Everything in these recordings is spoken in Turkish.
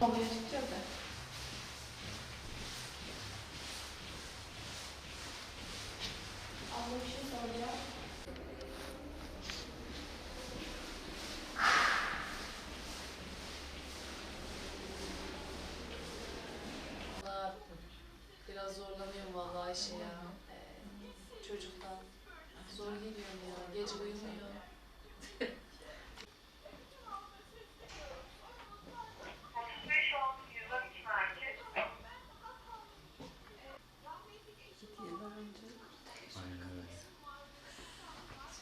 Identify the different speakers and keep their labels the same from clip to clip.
Speaker 1: Vallahi Biraz zorlanıyorum vallahi Ayşe ya. Ee, çocuktan. Zor geliyor ya. Gece uyumuyor. Yıllar önce. Şimdi de çalışmak nasip oldu.
Speaker 2: Otuz yazmış lazım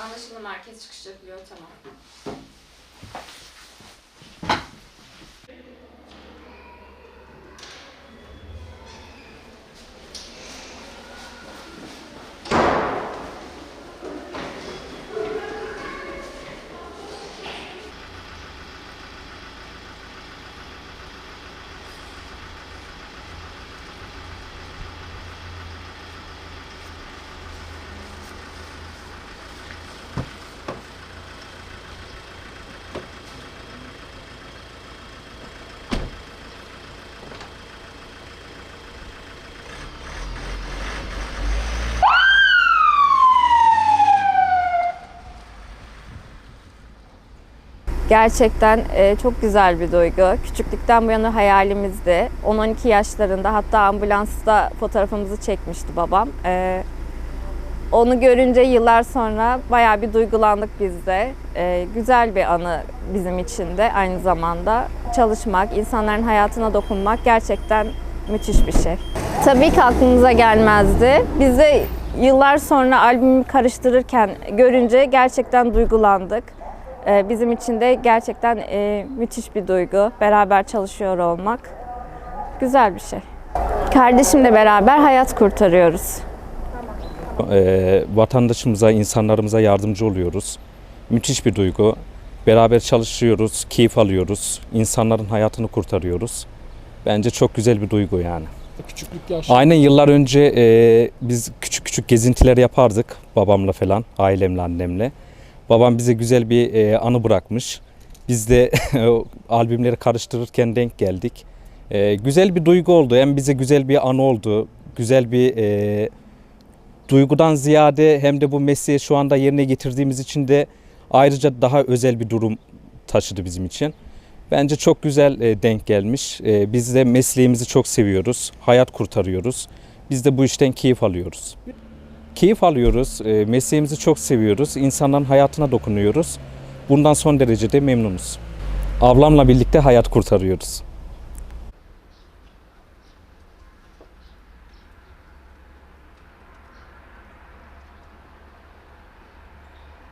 Speaker 3: Anlaşıldı merkez çıkış yapılıyor tamam.
Speaker 4: Gerçekten e, çok güzel bir duygu. Küçüklükten bu yana hayalimizdi. 10-12 yaşlarında hatta ambulansta fotoğrafımızı çekmişti babam. E, onu görünce yıllar sonra bayağı bir duygulandık biz de. E, güzel bir anı bizim için de aynı zamanda. Çalışmak, insanların hayatına dokunmak gerçekten müthiş bir şey. Tabii ki aklımıza gelmezdi. Biz de yıllar sonra albümü karıştırırken görünce gerçekten duygulandık. Ee, Bizim için de gerçekten e, müthiş bir duygu. Beraber çalışıyor olmak. Güzel bir şey. Kardeşimle beraber hayat kurtarıyoruz.
Speaker 5: Eee, vatandaşımıza, insanlarımıza yardımcı oluyoruz. Müthiş bir duygu. Beraber çalışıyoruz, keyif alıyoruz. insanların hayatını kurtarıyoruz. Bence çok güzel bir duygu yani.
Speaker 6: Küçüklük yaş.
Speaker 5: Aynen yıllar önce eee, biz küçük küçük gezintiler yapardık babamla falan, ailemle, annemle. Babam bize güzel bir eee, anı bırakmış. Biz de albümleri karıştırırken denk geldik. Eee, güzel bir duygu oldu. Hem bize güzel bir anı oldu. Güzel bir eee, duygudan ziyade hem de bu mesleği şu anda yerine getirdiğimiz için de ayrıca daha özel bir durum taşıdı bizim için. Bence çok güzel e, denk gelmiş. E, biz de mesleğimizi çok seviyoruz. Hayat kurtarıyoruz. Biz de bu işten keyif alıyoruz. Keyif alıyoruz. E, mesleğimizi çok seviyoruz. İnsanların hayatına dokunuyoruz. Bundan son derece de memnunuz. Ablamla birlikte hayat kurtarıyoruz.